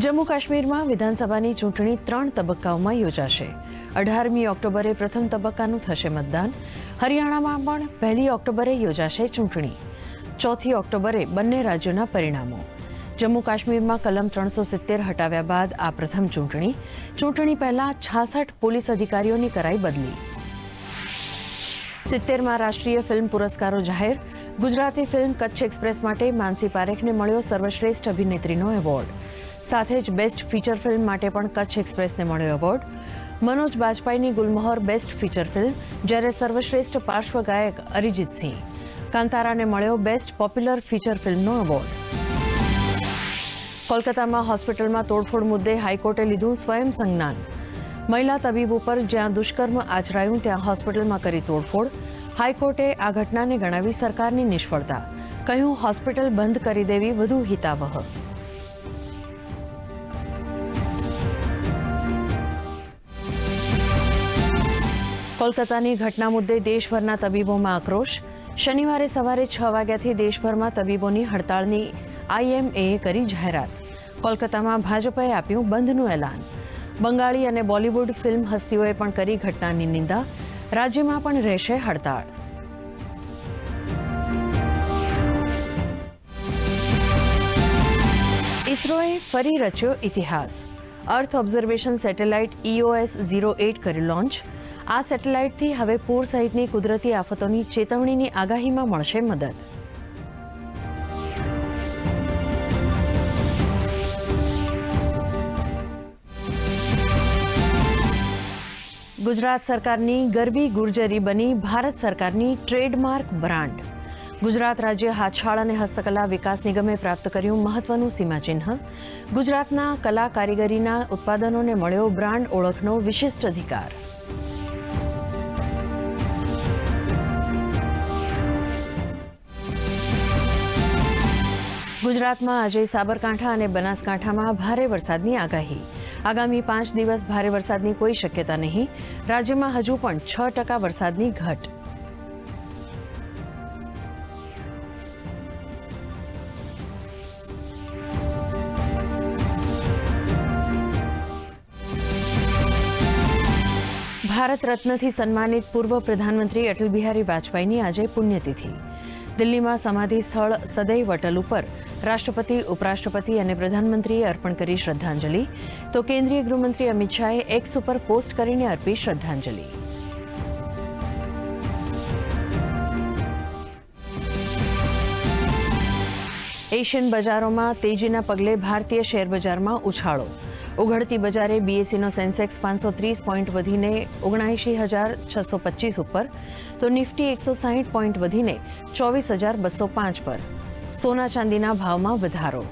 જમ્મુ કાશ્મીરમાં વિધાનસભાની ચૂંટણી ત્રણ તબક્કાઓમાં યોજાશે. અઢારમી ઓક્ટોબરે પ્રથમ તબક્કાનું થશે મતદાન. હરિયાણામાં પણ પહેલી ઓક્ટોબરે યોજાશે ચૂંટણી. ચોથી ઓક્ટોબરે બંને રાજ્યોના પરિણામો. જમ્મુ કાશ્મીરમાં કલમ ત્રણસો સિત્તેર હટાવ્યા બાદ આ પ્રથમ ચૂંટણી. ચૂંટણી પહેલા છાસઠ પોલીસ અધિકારીઓની કરાઈ બદલી. સિત્તેરમાં રાષ્ટ્રીય ફિલ્મ પુરસ્કારો જાહેર. ગુજરાતી ફિલ્મ કચ્છ એક્સપ્રેસ માટે માનસી પારેખને મળ્યો સર્વશ્રેષ્ઠ અભિનેત્રીનો એવોર્ડ. સાથે જ બેસ્ટ ફીચર ફિલ્મ માટે પણ કચ્છ એક્સપ્રેસને મળ્યો એવોર્ડ મનોજ બાજપાઈની ગુલમોહર બેસ્ટ ફીચર ફિલ્મ જ્યારે સર્વશ્રેષ્ઠ પાર્શ્વ ગાયક અરિજીત સિંહ. કાંતારાને મળ્યો બેસ્ટ પોપ્યુલર ફીચર ફિલ્મનો એવોર્ડ કોલકાતામાં હોસ્પિટલમાં તોડફોડ મુદ્દે હાઈકોર્ટે લીધું સ્વયં સંજ્ઞાન. મહિલા તબીબ ઉપર જ્યાં દુષ્કર્મ આચરાયું, ત્યાં હોસ્પિટલમાં કરી તોડફોડ. હાઈકોર્ટે આ ઘટનાને ગણાવી સરકારની નિષ્ફળતા. કહ્યું, હોસ્પિટલ બંધ કરી દેવી વધુ હિતાવહ. કોલકાતાની ઘટના મુદ્દે દેશભરના તબીબોમાં આક્રોશ. શનિવારે સવારે છ વાગ્યાથી દેશભરમાં તબીબોની હડતાળની આઈએમએએ કરી જાહેરાત. કોલકાતામાં ભાજપે આપ્યું બંધનું એલાન. બંગાળી અને બોલિવૂડ ફિલ્મ હસ્તીઓએ પણ કરી ઘટનાની નિંદા. રાજ્યમાં પણ રહેશે હડતાળ. ઇસરોએ ફરી રચ્યો ઇતિહાસ. Earth observation satellite EOS zero eight કર્યું લોન્ચ. આ સેટેલાઇટથી હવે પૂર સહિતની કુદરતી આફતોની ચેતવણીની આગાહીમાં મળશે મદદ. ગુજરાત સરકારની ગરબી ગુર્જરી બની ભારત સરકારની ટ્રેડમાર્ક બ્રાન્ડ. ગુજરાત રાજ્ય હાથશાળ અને હસ્તકલા વિકાસ નિગમે પ્રાપ્ત કર્યું મહત્વનું સીમાચિહ્ન. ગુજરાતના કલા કારીગરીના ઉત્પાદનોને મળ્યો બ્રાન્ડ ઓળખનો વિશિષ્ટ અધિકાર. ગુજરાતમાં આજે સાબરકાંઠા અને બનાસકાંઠામાં ભારે વરસાદની આગાહી. આગામી પાંચ દિવસ ભારે વરસાદની કોઈ શક્યતા નહીં. રાજ્યમાં હજુ પણ છ ટકા વરસાદની ઘટ. ભારત રત્નથી સન્માનિત પૂર્વ પ્રધાનમંત્રી અટલ બિહારી વાજપેયીની આજે પુણ્યતિથિ. દિલ્હીમાં સમાધિ સ્થળ સદૈવ અટલ ઉપર રાષ્ટ્રપતિ, ઉપરાષ્ટ્રપતિ અને પ્રધાનમંત્રીએ અર્પણ કરી શ્રદ્ધાંજલિ. તો કેન્દ્રીય ગૃહમંત્રી અમિત શાહે એક્સ ઉપર પોસ્ટ કરીને અર્પી શ્રદ્ધાંજલિ. એશિયન બજારોમાં તેજીના પગલે ભારતીય શેર બજારમાં ઉછાળો. ઉઘડતી બજારે બીએસસીનો સેન્સેક્સ પાંચસો ત્રીસ પોઈન્ટ વધીને ઓગણએંશી હજાર છસો પચીસ ઉપર, તો નિફ્ટી એકસો સાહીઠ પોઈન્ટ વધીને ચોવીસ હજાર બસો પાંચ પર. સોના ચાંદીના ભાવમાં વધારો.